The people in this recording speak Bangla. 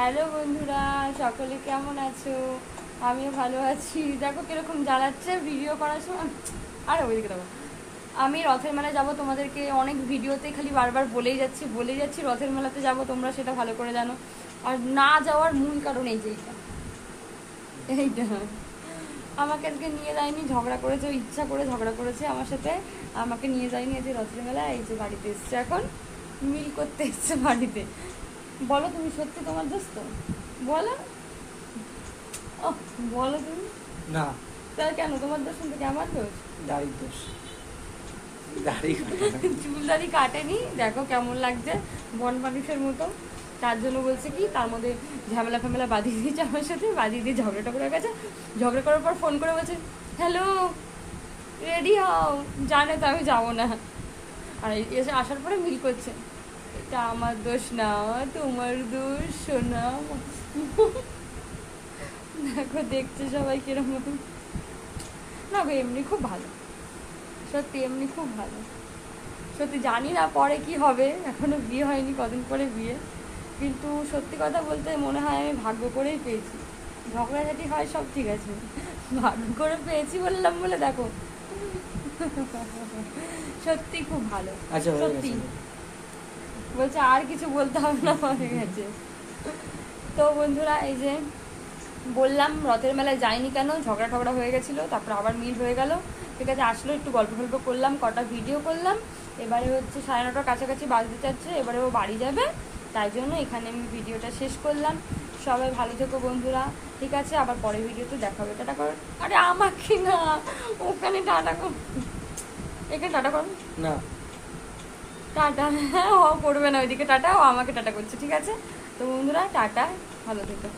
হ্যালো বন্ধুরা, সকলে কেমন আছো? আমিও ভালো আছি। দেখো কীরকম জ্বালাচ্ছে ভিডিও করার সময়। আরে ওইদিকে দেখো। আমি রথের মেলায় যাব তোমাদেরকে অনেক ভিডিওতে খালি বারবার বলেই যাচ্ছি বলেই যাচ্ছি রথের মেলাতে যাব, তোমরা সেটা ভালো করে জানো। আর না যাওয়ার মূল কারণ এই যে এইটা। এইটা। আমাকে আজকে নিয়ে যায়নি, ঝগড়া করেছে ইচ্ছা করে ঝগড়া করেছে আমার সাথে। আমাকে নিয়ে যায়নি যে রথের মেলায়, এই যে বাড়িতে এসছে এখন। মিল করতে এসছে বাড়িতে। বলো তুমি সত্যি তোমার দোষ তো বলো। ও বলো তুমি? না। তা কেন? তোমার দোষ কিন্তু কি আমার দোষ? দাড়ি দোষ। দাড়ি চুল দাড়ি কাটেনি। দেখো কেমন লাগছে বন মানুষের মতো। তার জন্য বলছে কি তার মধ্যে ঝামেলা ফামেলা বাঁধিয়ে দিয়েছে আমার সাথে বাঁধিয়ে দিয়ে ঝগড়াটা করে গেছে। ঝগড়া করার পর ফোন করে বলছে হ্যালো রেডি হও। জানে তো আমি যাব না। আর এসে আসার পরে মিল করছে। এটা আমার দোষ না তোমার দোষ শোনা দেখো দেখছে সবাই কীরকম। না গো এমনি খুব ভালো। সত্যি এমনি খুব ভালো। সত্যি জানি না পরে কি হবে। এখনও বিয়ে হয়নি কদিন পরে বিয়ে। কিন্তু সত্যি কথা বলতে মনে হয় আমি ভাগ্য করেই পেয়েছি। ঝগড়াঝাটি হয় সব ঠিক আছে। ভাগ্য করে পেয়েছি বললাম বলে দেখো। সত্যি খুব ভালো। আচ্ছা সত্যি। বলছে, আর কিছু বলতে হবে না, হয়ে গেছে। তো বন্ধুরা, এই যে বললাম, রথের মেলায় যাইনি কেন? ঝগড়া টগড়া হয়ে গেছিল, তারপর আবার মিল হয়ে গেল। ঠিক আছে, আসলো, একটু গল্প গল্প করলাম, কটা ভিডিও করলাম। এবারে হচ্ছে সাড়ে নটার কাছাকাছি বাজতে চাচ্ছে এবারে ও বাড়ি যাবে। তাই জন্য এখানে আমি ভিডিওটা শেষ করলাম। সবাই ভালো থেকো বন্ধুরা। ঠিক আছে, আবার পরের ভিডিওতে দেখা হবে। টাটা কর। আরে আমাকে না, ওখানে টাটা কর। এখানে টাটা কর। না। টাটা। হ্যাঁ ও করবে না ওইদিকে, টাটা। ও আমাকে টাটা করছে, ঠিক আছে? তো বন্ধুরা, টাটা। ভালো থেকো।